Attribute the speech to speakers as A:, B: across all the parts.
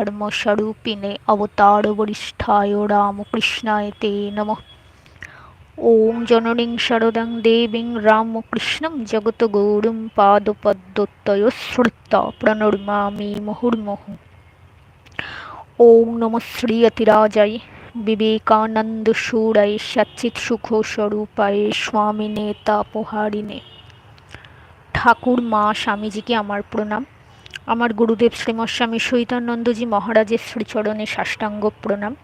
A: ধর্মস্বরূপিণে অবতার বরিষ্ঠায় রামকৃষ্ণায় তে নম ওম জননীং শরদাং দেবীং রামকৃষ্ণং জগৎগৌরুম পাদপদ্মত্তয়শ্রুত প্রণর্মামি মুহুর্মুহ ওম নম শ্রী অতিরাজায় বিবেকানন্দ সুরায় সচ্চিত সুখ স্বরূপায় স্বামিনে তাপহারিণে ঠাকুর মা স্বামীজিকে আমার প্রণাম আমার গুরুদেব শ্রীমস্বামী সহিতানন্দজি মহারাজের শ্রীচরণে সাষ্টাঙ্গ প্রণাম।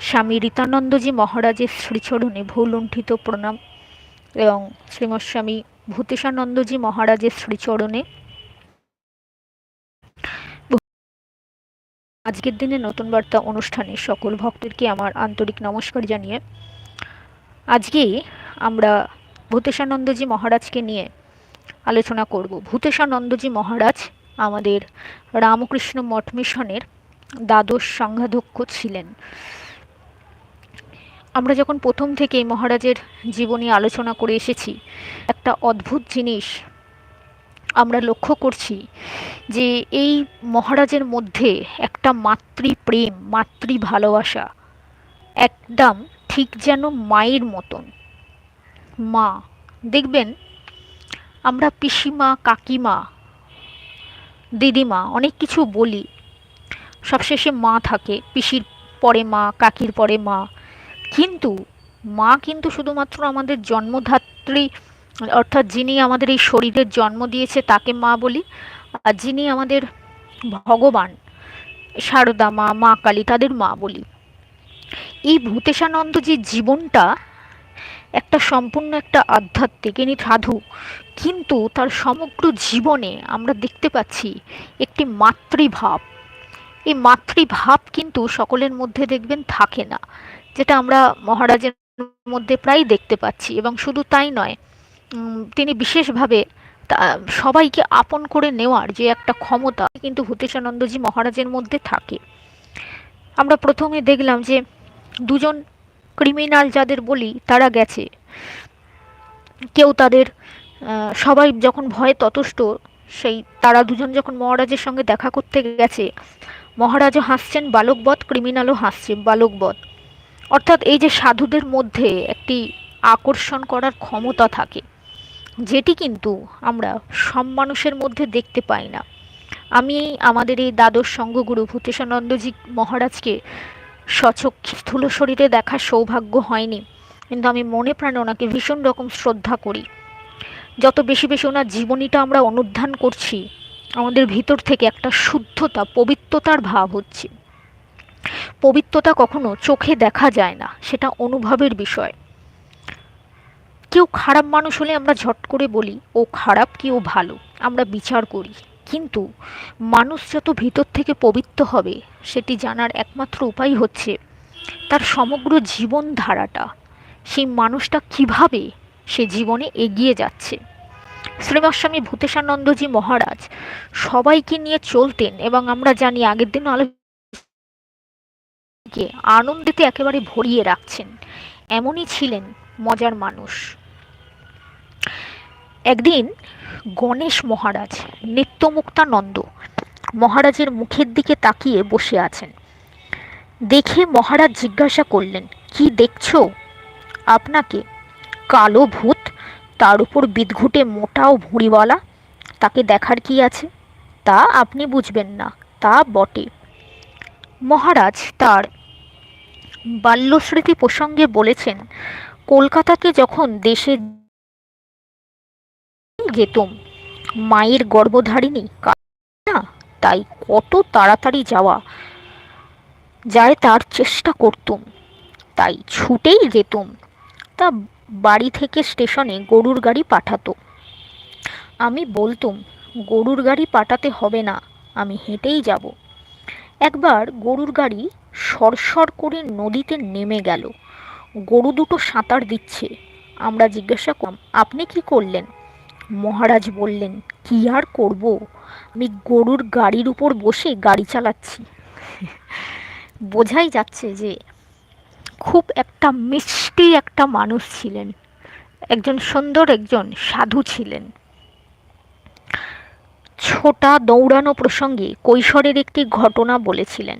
A: স্বামী রীতানন্দজি মহারাজের শ্রীচরণে ভুলুণ্ঠিত প্রণাম এবং শ্রীমস্বামী ভূতেশানন্দজি মহারাজের শ্রীচরণে আজকের দিনে নতুন বার্তা অনুষ্ঠানে সকল ভক্তদেরকে আমার আন্তরিক নমস্কার জানিয়ে আজকে আমরা ভূতেশানন্দজি মহারাজকে নিয়ে আলোচনা করব। ভূতেশানন্দজি মহারাজ আমাদের রামকৃষ্ণ মঠ মিশনের দ্বাদশ সংঘাধ্যক্ষ ছিলেন। আমরা যখন প্রথম থেকে মহারাজের জীবনী আলোচনা করে এসেছি, একটা অদ্ভুত জিনিস আমরা লক্ষ্য করছি যে এই মহারাজের মধ্যে একটা মাতৃপ্রেম মাতৃ ভালোবাসা একদম ঠিক যেন মায়ের মতন। মা, দেখবেন, আমরা পিসিমা, কাকিমা দিদিমা, অনেক কিছু বলি। সবশেষে মা থাকে, পিসির পরে মা, কাকির পরে মা। কিন্তু মা কিন্তু শুধুমাত্র আমাদের জন্মধাত্রী, অর্থাৎ যিনি আমাদের এই শরীরের জন্ম দিয়েছে তাকে মা বলি, আর যিনি আমাদের ভগবান, সারদা মা মা কালী, তাদের মা বলি। এই ভূতেশানন্দ যে জীবনটা একটা সম্পূর্ণ একটা আধ্যাত্মিক, ইনি সাধু। কিন্তু তার সমগ্র জীবনে আমরা দেখতে পাচ্ছি একটি মাতৃভাব। এই মাতৃভাব কিন্তু সকলের মধ্যে দেখবেন থাকে না, যেটা আমরা মহারাজের মধ্যে প্রায় দেখতে পাচ্ছি এবং শুধু তাই নয় তিনি বিশেষভাবে সবাইকে আপন করে নেওয়ার যে একটা ক্ষমতা কিন্তু ভূতেশানন্দজি মহারাজের মধ্যে থাকে। আমরা প্রথমে দেখলাম যে দুজন ক্রিমিনাল যাদের বলি তারা গেছে। কেউ তাদের সবাই যখন ভয়ে ততষ্ট, সেই তারা দুজন যখন মহারাজের সঙ্গে দেখা করতে গেছে, মহারাজও হাসছেন, বালকবধ, ক্রিমিনালও হাসছে, বালকবধ। অর্থাৎ এই যে সাধুদের মধ্যে একটি আকর্ষণ করার ক্ষমতা থাকে, যেটি কিন্তু আমরা সব মানুষের মধ্যে দেখতে পাই না। আমি আমাদের এই দ্বাদশ সঙ্গগুরু ভূতেশানন্দজি মহারাজকে সচক স্থূল শরীরে দেখার সৌভাগ্য হয়নি, কিন্তু আমি মনে প্রাণে ওনাকে ভীষণ রকম শ্রদ্ধা করি। যত বেশি বেশি ওনার জীবনীটা আমরা অনুধান করছি, আমাদের ভিতর থেকে একটা শুদ্ধতা, পবিত্রতার ভাব হচ্ছে। পবিত্রতা কখনো চোখে দেখা যায় না, সেটা অনুভবের বিষয়। কেউ খারাপ মানুষ হলে আমরা ঝট করে বলি, ও খারাপ কি ও ভালো। আমরা বিচার করি। কিন্তু মানুষ যত ভিতর থেকে পবিত্র হবে, সেটি জানার একমাত্র উপায় হচ্ছে তার সমগ্র জীবনধারাটা। সেই মানুষটা কীভাবে সে জীবনে এগিয়ে যাচ্ছে। শ্রীমস্বামী ভূতেশানন্দজি মহারাজ সবাইকে নিয়ে চলতেন এবং আমরা জানি আগের দিন আলোকে আনন্দেতে একেবারে ভরিয়ে রাখছেন। এমনই ছিলেন মজার মানুষ। একদিন গণেশ মহারাজ নিত্যমুক্তানন্দ মহারাজের মুখের দিকে তাকিয়ে বসে আছেন। দেখে মহারাজ জিজ্ঞাসা করলেন, কি দেখছ? আপনাকে কালো ভূত, তার উপর বিদঘুটে মোটা ও ভুঁড়িওয়ালা, তাকে দেখার কি আছে? তা আপনি বুঝবেন না, তা বটে। মহারাজ তার বাল্যস্মৃতি প্রসঙ্গে বলেছেন, কলকাতাকে যখন দেশে যেতুম, মায়ের গর্ভধারিণী না, তাই কত তাড়াতাড়ি যাওয়া যায় তার চেষ্টা করতুম, তাই ছুটেই যেতুম। তা বাড়ি থেকে স্টেশনে গরুর গাড়ি পাঠাতো। আমি বলতুম, গরুর গাড়ি পাঠাতে হবে না, আমি হেঁটেই যাব। একবার গরুর গাড়ি সরসর করে নদীতে নেমে গেল। গরু দুটো সাঁতার দিচ্ছে। আমরা জিজ্ঞাসা করলাম, আপনি কি করলেন? মহারাজ বললেন, কি আর করব? আমি গরুর গাড়ির উপর বসে গাড়ি চালাচ্ছি। বোঝাই যাচ্ছে যে খুব একটা মিষ্টি একটা মানুষ ছিলেন। একজন সুন্দর, একজন সাধু ছিলেন। ছোটা দৌড়ানো প্রসঙ্গে কৈশোরের একটি ঘটনা বলেছিলেন।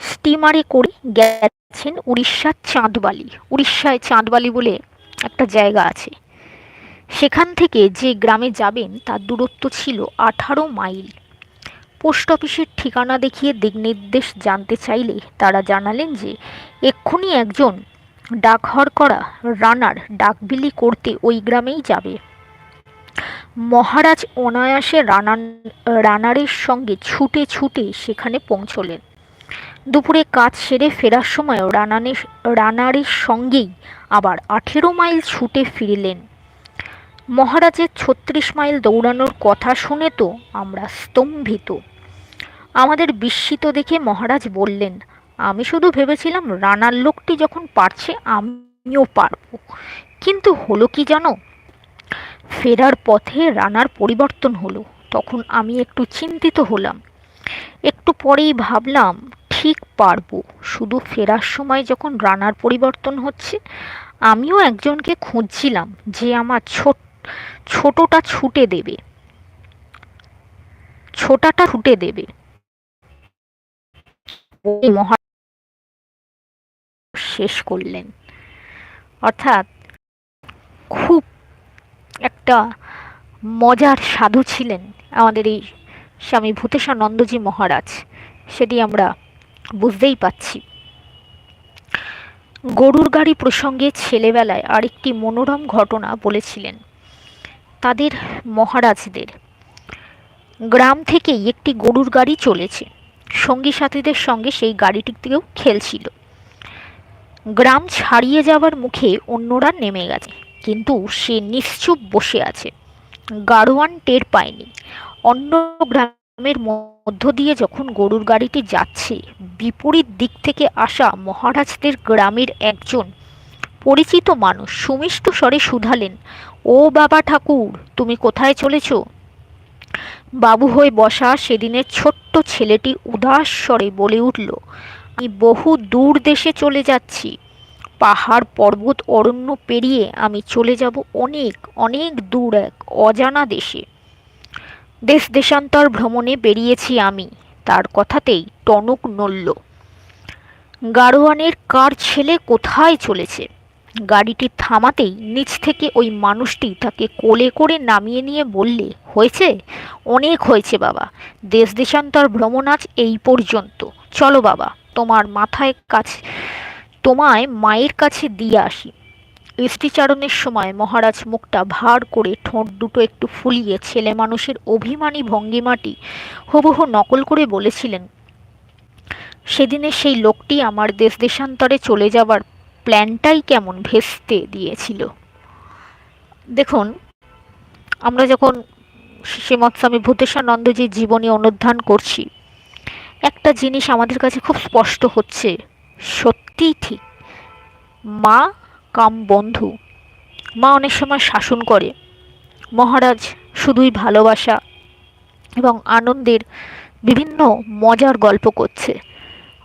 A: স্টিমারে করে গেছেন উড়িষ্যার চাঁদবালি। উড়িষ্যায় চাঁদবালি বলে একটা জায়গা আছে। সেখান থেকে যে গ্রামে যাবেন, তার দূরত্ব ছিল আঠারো মাইল। পোস্ট অফিসের ঠিকানা দেখিয়ে দিকনির্দেশ জানতে চাইলে তারা জানালেন যে, এক্ষুনি একজন ডাকঘর করা রানার ডাকবিলি করতে ওই গ্রামেই যাবে। মহারাজ অনায়াসে রানার রানারের সঙ্গে ছুটে ছুটে সেখানে পৌঁছলেন। দুপুরে কাজ সেরে ফেরার সময় রানানের, রানারের সঙ্গেই আবার আঠেরো মাইল ছুটে ফিরলেন। মহারাজের ছত্রিশ মাইল দৌড়ানোর কথা শুনে তো আমরা স্তম্ভিত। আমাদের বিস্মিত দেখে মহারাজ বললেন, আমি শুধু ভেবেছিলাম রানার লোকটি যখন পারছে আমিও পারব। কিন্তু হলো কি জানো? ফেরার পথে রানার পরিবর্তন হলো। তখন আমি একটু চিন্তিত হলাম। একটু পরেই ভাবলাম, ঠিক পারব। শুধু ফেরার সময় যখন রানার পরিবর্তন হচ্ছে, আমিও একজনকে খুঁজছিলাম যে আমার ছোট, ছোটটা ছুটে দেবে। ছোটাটা ছুটে দেবে। মহা শেষ করলেন। অর্থাৎ খুব একটা মজার সাধু ছিলেন আমাদের এই স্বামী ভূতেশানন্দজি মহারাজ, সেটি আমরা বুঝতেই পাচ্ছি। গরুর গাড়ি প্রসঙ্গে ছেলেবেলায় আরেকটি মনোরম ঘটনা বলেছিলেন তাদের মহারাজদের। গ্রাম থেকেই একটি গরুর গাড়ি চলেছে। সঙ্গী সাথীদের সঙ্গে সেই গাড়িটিতেও খেলছিল। গ্রাম ছাড়িয়ে যাওয়ার মুখে অন্যরা নেমে গেছে, কিন্তু সে নিশ্চুপ বসে আছে। গাড়োয়ান টের পায়নি। অন্য গ্রামের মধ্য দিয়ে যখন গরুর গাড়িটি যাচ্ছে, বিপরীত দিক থেকে আসা মহারাজদের গ্রামের একজন পরিচিত মানুষ সুমিষ্ট স্বরে শুধালেন, ও বাবা ঠাকুর, তুমি কোথায় চলেছ? বাবু হয়ে বসা সেদিনের ছোট্ট ছেলেটি উদাস স্বরে বলে উঠল, আমি বহু দূর দেশে চলে যাচ্ছি। পাহাড় পর্বত অরণ্য পেরিয়ে আমি চলে যাব অনেক অনেক দূর এক অজানা দেশে। দেশ দেশান্তর ভ্রমণে বেরিয়েছি আমি। তার কথাতেই টনক নড়ল। গাড়োয়ানের কার ছেলে কোথায় চলেছে? গাড়িটি থামাতেই নিচ থেকে ওই মানুষটি তাকে কোলে করে নামিয়ে নিয়ে বললে, হয়েছে? অনেক হয়েছে বাবা। দেশ দেশান্তর ভ্রমণ আজ এই পর্যন্ত। চলো বাবা, তোমার মাথায় কাছে, তোমায় মায়ের কাছে দিয়ে আসি। স্ত্রীচারণের সময় মহারাজ মুখটা ভার করে ঠোঁট দুটো একটু ফুলিয়ে ছেলে মানুষের অভিমানী ভঙ্গিমাটি হুবহু নকল করে বলেছিলেন, সেদিনে সেই লোকটি আমার দেশ দেশান্তরে চলে যাবার প্ল্যানটাই কেমন ভেস্তে দিয়েছিল। দেখুন, আমরা যখন শ্রীমৎ স্বামী ভূতেশানন্দজির জীবনী অনুধ্যান করছি, একটা জিনিস আমাদের কাছে খুব স্পষ্ট হচ্ছে, সত্যিই ঠিক। মা কাম বন্ধু। মা অনেক সময় শাসন করে। মহারাজ শুধুই ভালোবাসা এবং আনন্দের বিভিন্ন মজার গল্প করছে।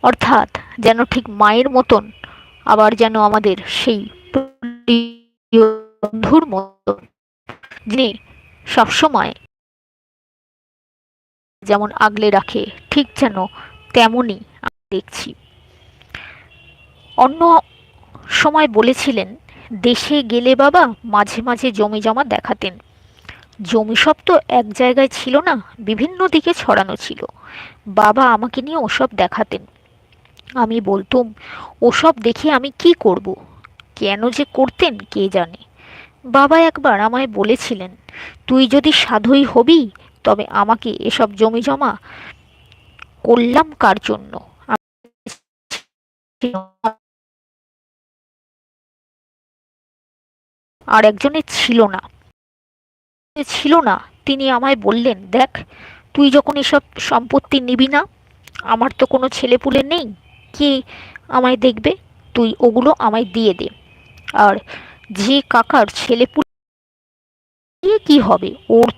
A: অর্থাৎ যেন ঠিক মায়ের মতন আবার যেন আমাদের সেই বন্ধুর মতো, যিনি সবসময় যেমন আগলে রাখে, ঠিক যেন তেমনই দেখছি। অন্য সময় বলেছিলেন, দেশে গেলে বাবা মাঝে মাঝে জমি জমা দেখাতেন। জমি সব তো এক জায়গায় ছিল না, বিভিন্ন দিকে ছড়ানো ছিল। বাবা আমাকে নিয়ে ওসব দেখাতেন। আমি বলতুম, ওসব দেখে আমি কি করব? কেন যে করতেন কে জানে? বাবা একবার আমায় বলেছিলেন, তুই যদি সাধুই হবি, তবে আমাকে এসব জমি জমা করলাম কার জন্য? আর একজনের ছিল না। ছিল না, তিনি আমায় বললেন, দেখ, তুই যখন এসব সম্পত্তি নিবি না, আমার তো কোনো ছেলেপুলে নেই। কে আমায় দেখবে? তুই ওগুলো আমায় দিয়ে দে। আর যে কাকার ছেলে ছেলেপুলে কি হবে? ওর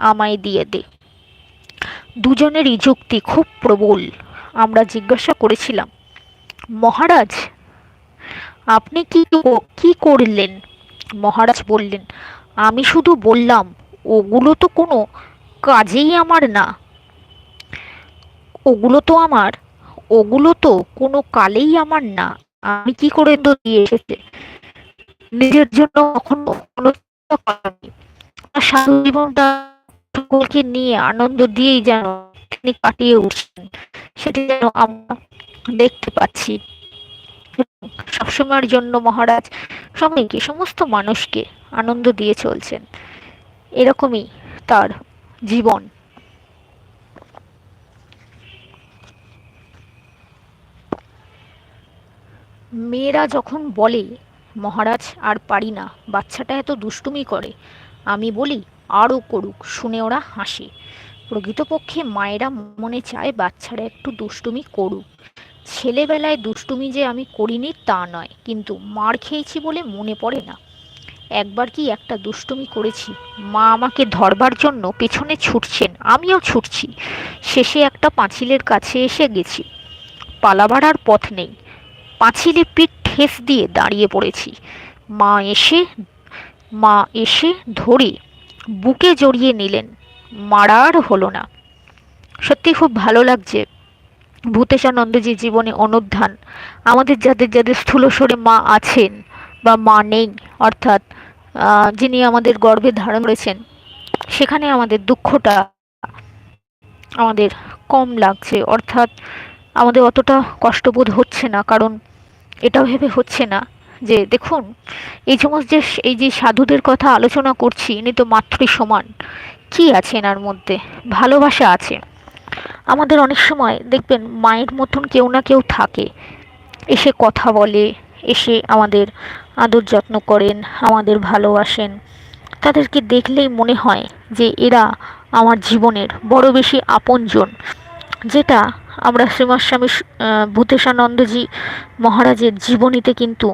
A: আমায় দিয়ে দে। দুজনেরই যুক্তি খুব প্রবল, আমরা জিজ্ঞাসা করেছিলাম, মহারাজ, আপনি কি কি করলেন? মহারাজ বললেন, আমি শুধু বললাম, ওগুলো তো কোনো কাজেই আমার না। ওগুলো তো আমার। ওগুলো তো কোনো কালেই আমার না। আমি কি করে তো দিয়ে এসেছে? নিজের জন্য কখনো সাধু জীবনটা সকলকে নিয়ে আনন্দ দিয়েই যেন তিনি কাটিয়ে উঠছেন, সেটি যেন আমরা দেখতে পাচ্ছি। সবসময়ের জন্য মহারাজ সবাইকে, সমস্ত মানুষকে আনন্দ দিয়ে চলছেন। এরকমই তার জীবন। মেয়েরা যখন বলে, মহারাজ, আর পারি না, বাচ্চাটা এত দুষ্টুমি করে, আমি বলি, আরও করুক, শুনে ওরা হাসে। প্রকৃতপক্ষে মায়েরা মনে চায় বাচ্চারা একটু দুষ্টুমি করুক। ছেলেবেলায় দুষ্টুমি যে আমি করিনি তা নয়, কিন্তু মার খেয়েছি বলে মনে পড়ে না। একবার কি একটা দুষ্টুমি করেছি? মা আমাকে ধরবার জন্য পেছনে ছুটছেন, আমিও ছুটছি। শেষে একটা পাঁচিলের কাছে এসে গেছি। পালাবার আর পথ নেই। পাঁচিলে পিঠ ঠেস দিয়ে দাঁড়িয়ে পড়েছি। মা এসে মা এসে ধরে বুকে জড়িয়ে নিলেন। মারার হলো না। সত্যি খুব ভালো লাগছে। ভূতেশানন্দজির জীবনে অনুধান। আমাদের যাদের যাদের স্থূলস্বরে মা আছেন বা মা নেই, অর্থাৎ যিনি আমাদের গর্ভে ধারণ করেছেন, সেখানে আমাদের দুঃখটা আমাদের কম লাগছে। অর্থাৎ আমাদের অতটা কষ্টবোধ হচ্ছে না, কারণ এটা ভেবে হচ্ছে না যে, দেখুন, এই সমস্ত যে, এই যে সাধুদের কথা আলোচনা করছি, ইনি তো মাতৃ সমান। কি আছে এনার মধ্যে? ভালোবাসা আছে। আমাদের অনেক সময় দেখবেন, মায়ের মতন কেউ না কেউ থাকে। এসে কথা বলে, এসে আমাদের আদর যত্ন করেন, আমাদের ভালোবাসেন। তাদেরকে দেখলেই মনে হয় যে, এরা আমার জীবনের বড় বেশি আপনজন। যেটা আমরা শ্রীমৎ স্বামী ভূতেশানন্দজি মহারাজের জীবনীতে কিন্তু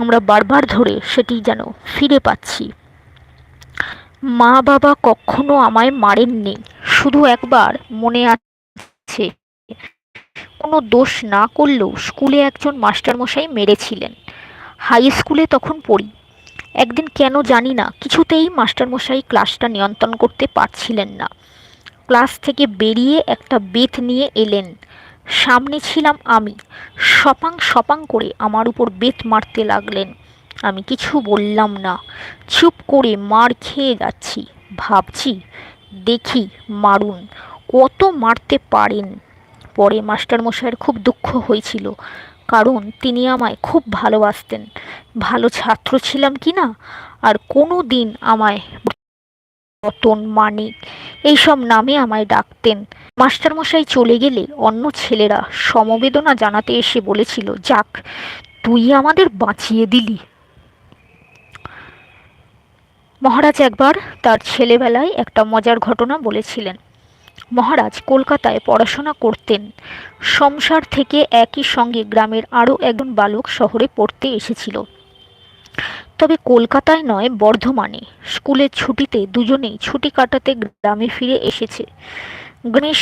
A: আমরা বারবার ধরে সেটি যেন ফিরে পাচ্ছি। মা বাবা কখনো আমায় মারেননি, শুধু একবার মনে আছে। কোনো দোষ না করলেও স্কুলে একজন মাস্টারমশাই মেরেছিলেন। হাই স্কুলে তখন পড়ি। একদিন কেন জানি না, কিছুতেই মাস্টারমশাই ক্লাসটা নিয়ন্ত্রণ করতে পারছিলেন না। ক্লাস থেকে বেরিয়ে একটা বেত নিয়ে এলেন। সামনে ছিলাম আমি। সপাং সপাং করে আমার উপর বেত মারতে লাগলেন। আমি কিছু বললাম না। চুপ করে মার খেয়ে যাচ্ছি। ভাবছি, দেখি, মারুন। কত মারতে পারেন? পরে মাস্টারমশাইয়ের খুব দুঃখ হয়েছিল, কারণ তিনি আমায় খুব ভালোবাসতেন। ভালো ছাত্র ছিলাম কি না? আর কোনো দিন আমায় রতন মানিক। এইসব নামে আমায় ডাকতেন। মাস্টারমশাই চলে গেলে অন্য ছেলেরা সমবেদনা জানাতে এসে বলেছিল, যাক, তুই আমাদের বাঁচিয়ে দিলি। মহারাজ একবার তার ছেলেবেলায় একটা মজার ঘটনা বলেছিলেন। মহারাজ কলকাতায় পড়াশোনা করতেন। সংসার থেকে একই সঙ্গে গ্রামের আরও একজন বালক শহরে পড়তে এসেছিল। তবে কলকাতায় নয়, বর্ধমানে। স্কুলের ছুটিতে দুজনেই ছুটি কাটাতে গ্রামে ফিরে এসেছে। গণেশ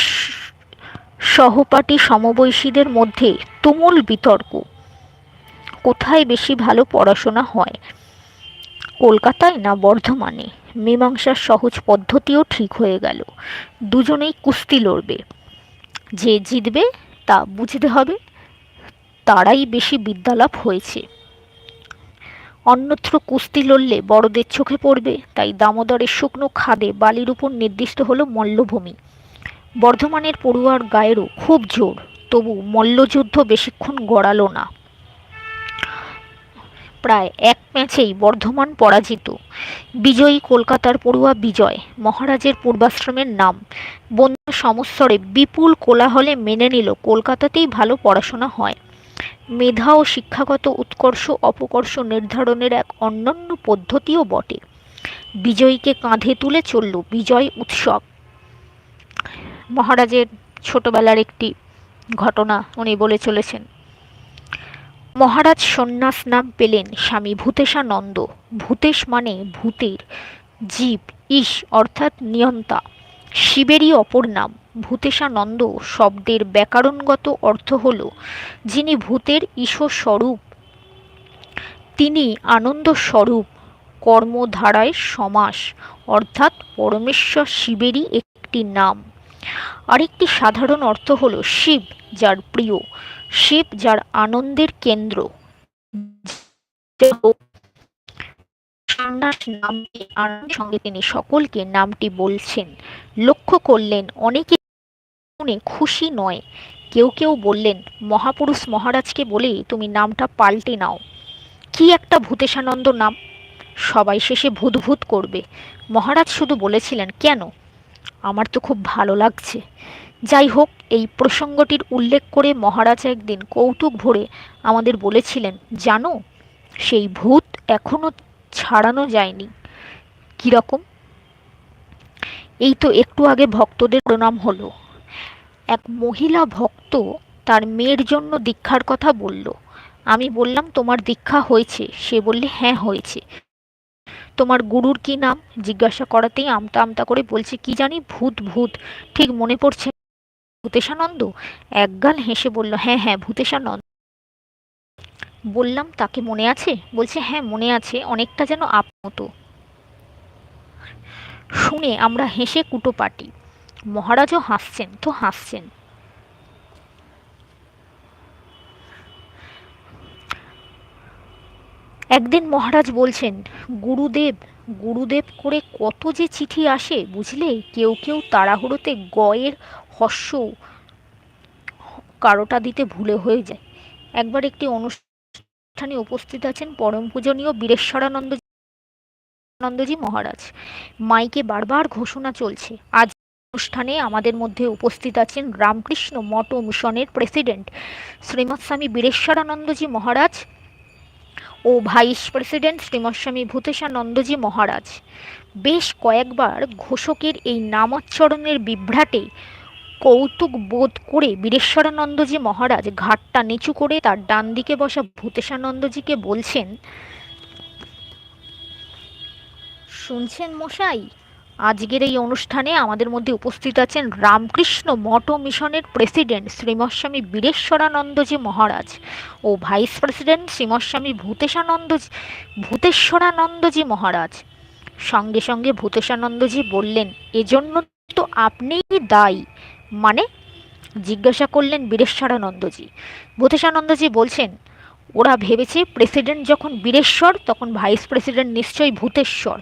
A: সহপাঠী সমবয়সীদের মধ্যে তুমুল বিতর্ক। কোথায় বেশি ভালো পড়াশোনা হয়? কলকাতায় না বর্ধমানে? মীমাংসার সহজ পদ্ধতিও ঠিক হয়ে গেল। দুজনেই কুস্তি লড়বে। যে জিতবে তা বুঝতে হবে। তারাই বেশি বিদ্যালাভ হয়েছে। অন্যত্র কুস্তি লড়লে বড়দের চোখে পড়বে, তাই দামোদরের শুকনো খাদে বালির উপর নির্দিষ্ট হলো মল্লভূমি। বর্ধমানের পড়ুয়ার গায়েরও খুব জোর, তবু মল্লযুদ্ধ বেশিক্ষণ গড়ালো না। প্রায় এক ম্যাচেই বর্ধমান পরাজিত। বিজয়ী কলকাতার পড়ুয়া বিজয়, মহারাজের পূর্বাশ্রমের নাম। বন্ধু সমস্বরে বিপুল কোলাহলে মেনে নিল কলকাতাতেই ভালো পড়াশোনা হয়। মেধা ও শিক্ষাগত উৎকর্ষ, অপকর্ষ নির্ধারণের এক অন্যান্য পদ্ধতিও বটে। বিজয়ীকে কাঁধে তুলে চলল বিজয় উৎসব। মহারাজের ছোটবেলার একটি ঘটনা উনি বলে চলেছেন। মহারাজ সন্ন্যাস নাম পেলেন স্বামী ভূতেশানন্দ। ভূতেশ মানে ভূতের, জীব ঈশ অর্থাৎ নিয়ন্তা। শিবেরই অপর নাম। ভূতেশানন্দ শব্দের ব্যাকরণগত অর্থ হল যিনি ভূতের ঈশ্বর স্বরূপ তিনি আনন্দ স্বরূপ কর্মধারায় সমাস, অর্থাৎ পরমেশ্বর শিবেরই একটি নাম। আরেকটি সাধারণ অর্থ হল শিব, যার প্রিয়। শিব যার আনন্দের কেন্দ্র। সন্ন্যাস নামটি সঙ্গে তিনি সকলকে নামটি বলছেন, লক্ষ্য করলেন অনেকে শুনে খুশি নয়। কেউ কেউ বললেন, মহাপুরুষ মহারাজকে বলে তুমি নামটা পাল্টে নাও। কি একটা ভূতেশানন্দ নাম। সবাই শেষে ভূত ভূত করবে। মহারাজ শুধু বলেছিলেন, কেন? আমার তো খুব ভালো লাগছে। যাই হোক, এই প্রসঙ্গটির উল্লেখ করে মহারাজ একদিন কৌতুক ভরে আমাদের বলেছিলেন, জানো, সেই ভূত এখনও ছাড়ানো যায়নি। কীরকম এই তো একটু আগে ভক্তদের প্রণাম হলো। এক মহিলা ভক্ত তার মেয়ের জন্য দীক্ষার কথা বলল। আমি বললাম, তোমার দীক্ষা হয়েছে। সে বললে হ্যাঁ হয়েছে। তোমার গুরুর কি নাম? জিজ্ঞাসা করাতেই আমতা আমতা করে বলছে, কি জানি, ভূত ভূত। ঠিক মনে পড়ছে ভূতেশানন্দ? একগাল হেসে বলল হ্যাঁ হ্যাঁ ভূতেশানন্দ। বললাম, তাকে মনে আছে? বলছে হ্যাঁ মনে আছে, অনেকটা যেন আপ মতো। শুনে আমরা হেসে কুটো পাটি মহারাজও হাসছেন, তো হাসছেন। একদিন মহারাজ বলছেন, গুরুদেব গুরুদেব করে কত যে চিঠি আসে, বুঝলে? কেউ কেউ তাড়াহুড়োতে গয়ের হস্য কারোটা দিতে ভুলে হয়ে যায়। একবার একটি অনুষ্ঠানে উপস্থিত আছেন পরম পূজনীয় বীরেশ্বরানন্দ মহারাজ। মাইকে বারবার ঘোষণা চলছে, আজ অনুষ্ঠানে আমাদের মধ্যে উপস্থিত আছেন রামকৃষ্ণ মঠ মিশনের প্রেসিডেন্ট শ্রীমৎ স্বামী বীরেশ্বরানন্দজি মহারাজ ও ভাইস প্রেসিডেন্ট শ্রীমৎস্বামী ভূতেশানন্দজি মহারাজ। বেশ কয়েকবার ঘোষকের এই নামোচ্চারণের বিভ্রাটে কৌতুক বোধ করে বীরেশ্বরানন্দজি মহারাজ ঘাটটা নিচু করে তার ডান দিকে বসা ভূতেশানন্দজিকে বলছেন, শুনছেন মশাই আজকের এই অনুষ্ঠানে আমাদের মধ্যে উপস্থিত আছেন রামকৃষ্ণ মঠ মিশনের প্রেসিডেন্ট শ্রীমস্বামী বীরেশ্বরানন্দজি মহারাজ ও ভাইস প্রেসিডেন্ট শ্রীমস্বামী ভূতেশানন্দ ভূতেশ্বরানন্দজি মহারাজ। সঙ্গে সঙ্গে ভূতেশানন্দজি বললেন, এজন্য তো আপনিই দায়ী। মানে জিজ্ঞাসা করলেন বীরেশ্বরানন্দজি। ভূতেশানন্দজি বলছেন, ওরা ভেবেছে প্রেসিডেন্ট যখন বীরেশ্বর, তখন ভাইস প্রেসিডেন্ট নিশ্চয়ই ভূতেশ্বর।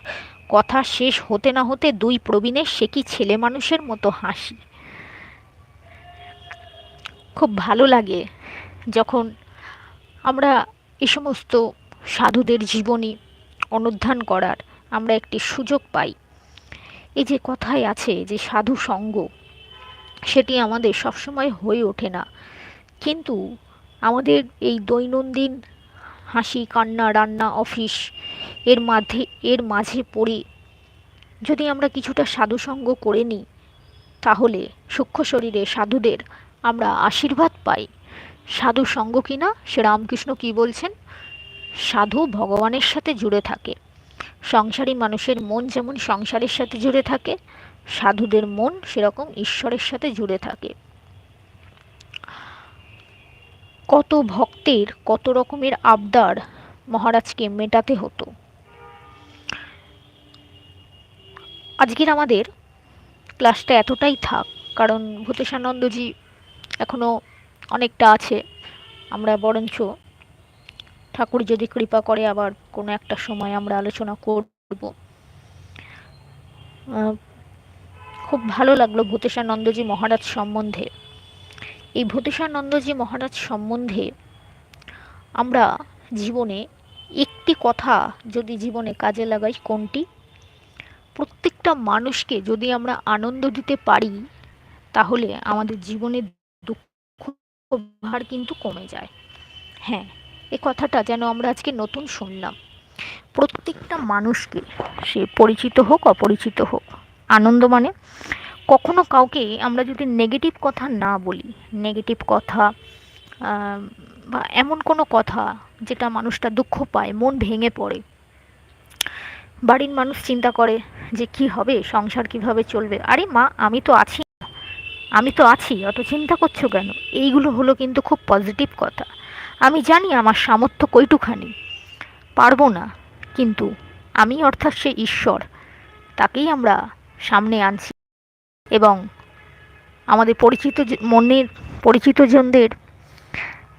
A: কথা শেষ হতে না হতে দুই প্রবীণের সে কি ছেলে মানুষের মতো হাসি? খুব ভালো লাগে যখন আমরা এ সমস্ত সাধুদের জীবনী অনুধ্যান করার আমরা একটি সুযোগ পাই। এই যে কথায় আছে যে সাধু সঙ্গ, সেটি আমাদের সবসময় হয়ে ওঠে না। কিন্তু আমাদের এই দৈনন্দিন হাসি, কান্না, রান্না, অফিস এর মাঝে এর মাঝে পড়ে। যদি আমরা কিছুটা সাধুসঙ্গ করে নিই, তাহলে সূক্ষ্ম শরীরে সাধুদের আমরা আশীর্বাদ পাই। সাধু সঙ্গ কিনা সে রামকৃষ্ণ কি বলছেন? সাধু ভগবানের সাথে জুড়ে থাকে। সংসারী মানুষের মন যেমন সংসারের সাথে জুড়ে থাকে, সাধুদের মন সেরকম ঈশ্বরের সাথে জুড়ে থাকে। কত ভক্তের কত রকমের আবদার মহারাজকে মেটাতে হতো। আজকের আমাদের ক্লাসটা এতটাই থাক, কারণ ভূতেশানন্দজি এখনও অনেকটা আছে, আমরা বরঞ্চ ঠাকুর যদি কৃপা করে আবার কোনো একটা সময় আমরা আলোচনা করব। খুব ভালো লাগল ভূতেশানন্দজি মহারাজ সম্বন্ধে। এই ভূতেশানন্দজি মহারাজ সম্বন্ধে আমরা জীবনে একটি কথা যদি জীবনে কাজে লাগাই কোনটি? প্রত্যেকটা মানুষকে যদি আমরা আনন্দ দিতে পারি, তাহলে আমাদের জীবনের দুঃখ ভার কিন্তু কমে যায়। হ্যাঁ এ কথাটা যেন আমরা আজকে নতুন শুনলাম। প্রত্যেকটা মানুষকে, সে পরিচিত হোক, অপরিচিত হোক, আনন্দ মানে কখনো কাউকে আমরা যদি নেগেটিভ কথা না বলি নেগেটিভ কথা বা এমন কোনো কথা যেটা মানুষটা দুঃখ পায়, মন ভেঙে পড়ে, বাড়ির মানুষ চিন্তা করে যে কি হবে, সংসার কীভাবে চলবে? আরে মা, আমি তো আছি। আমি তো আছি, অত চিন্তা করছ কেন? এইগুলো হলো কিন্তু খুব পজিটিভ কথা। আমি জানি আমার সামর্থ্য কইটুখানি। পারব না, কিন্তু আমি অর্থাৎ সে ঈশ্বর, তাকেই আমরা সামনে আনছি। এবং আমাদের পরিচিত মনের পরিচিত জনদের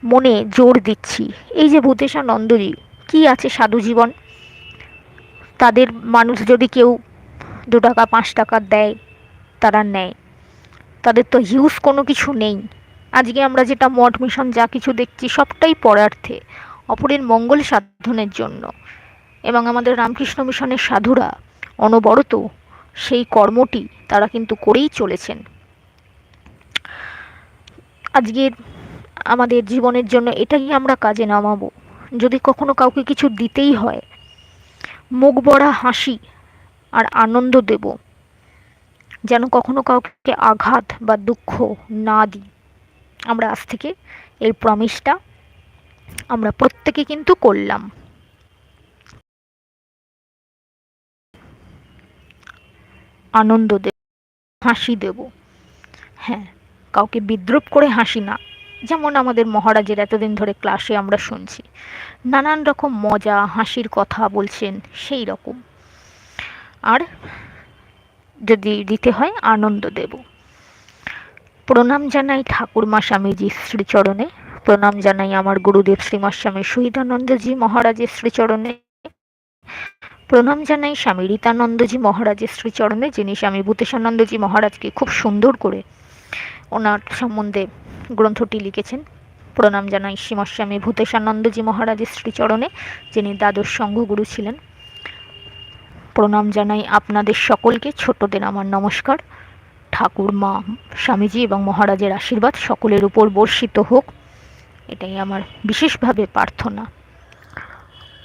A: মনে জোর দিচ্ছি। এই যে ভূতেশানন্দজি কি আছে সাধু জীবন? তাদের মানুষ যদি কেউ দু টাকা, পাঁচ টাকা দেয়, তারা নেয়। তাদের তো হিউজ কোনো কিছু নেই। আজকে আমরা যেটা মঠ মিশন যা কিছু দেখছি, সবটাই পরার্থে, অপরের মঙ্গল সাধনের জন্য। এবং আমাদের রামকৃষ্ণ মিশনের সাধুরা, অনবরত সেই কর্মটি তারা কিন্তু করেই চলেছেন। আজকের আমাদের জীবনের জন্য এটাই আমরা কাজে নামাবো। যদি কখনো কাউকে কিছু দিতেই হয়, মুখ বড়া হাসি আর আনন্দ দেব। যেন কখনো কাউকে আঘাত বা দুঃখ না দিই। আমরা আজ থেকে এই প্রমিসটা আমরা প্রত্যেকে কিন্তু করলাম। আনন্দ দেব, হাসি দেব। হ্যাঁ কাউকে বিদ্রুপ করে হাসি না, যেমন আমাদের মহারাজের এতদিন ধরে ক্লাসে আমরা শুনছি। নানান রকম মজা, হাসির কথা বলছেন, সেই রকম। আর যদি দিতে হয় আনন্দ দেব। প্রণাম জানাই ঠাকুরমা স্বামীজির শ্রীচরণে। প্রণাম জানাই আমার গুরুদেব শ্রীমা স্বামী শহীদানন্দজি মহারাজের শ্রীচরণে। প্রণাম জানাই স্বামী রীতানন্দজি মহারাজের শ্রীচরণে, যিনি স্বামী ভূতেশানন্দজি মহারাজকে খুব সুন্দর করে ওনার সম্বন্ধে গ্রন্থটি লিখেছেন। প্রণাম জানাই শ্রীমস্বামী ভূতেশানন্দজি মহারাজের শ্রীচরণে, যিনি দ্বাদশ সংঘগুরু ছিলেন। প্রণাম জানাই আপনাদের সকলকে। ছোটদের আমার নমস্কার। ঠাকুর মা, স্বামীজি এবং মহারাজের আশীর্বাদ সকলের উপর বর্ষিত হোক। এটাই আমার বিশেষভাবে প্রার্থনা।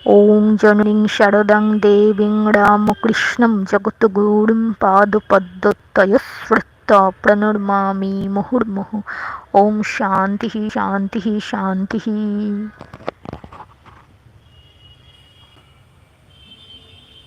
A: ওম জননীং শারদাং দেবীং রামকৃষ্ণং জগৎগুরুং পাদপদ্মতয়স্মৃত্য প্রণর্মামি মুহুর্মুহু। ওম শান্তি শান্তি শান্তি।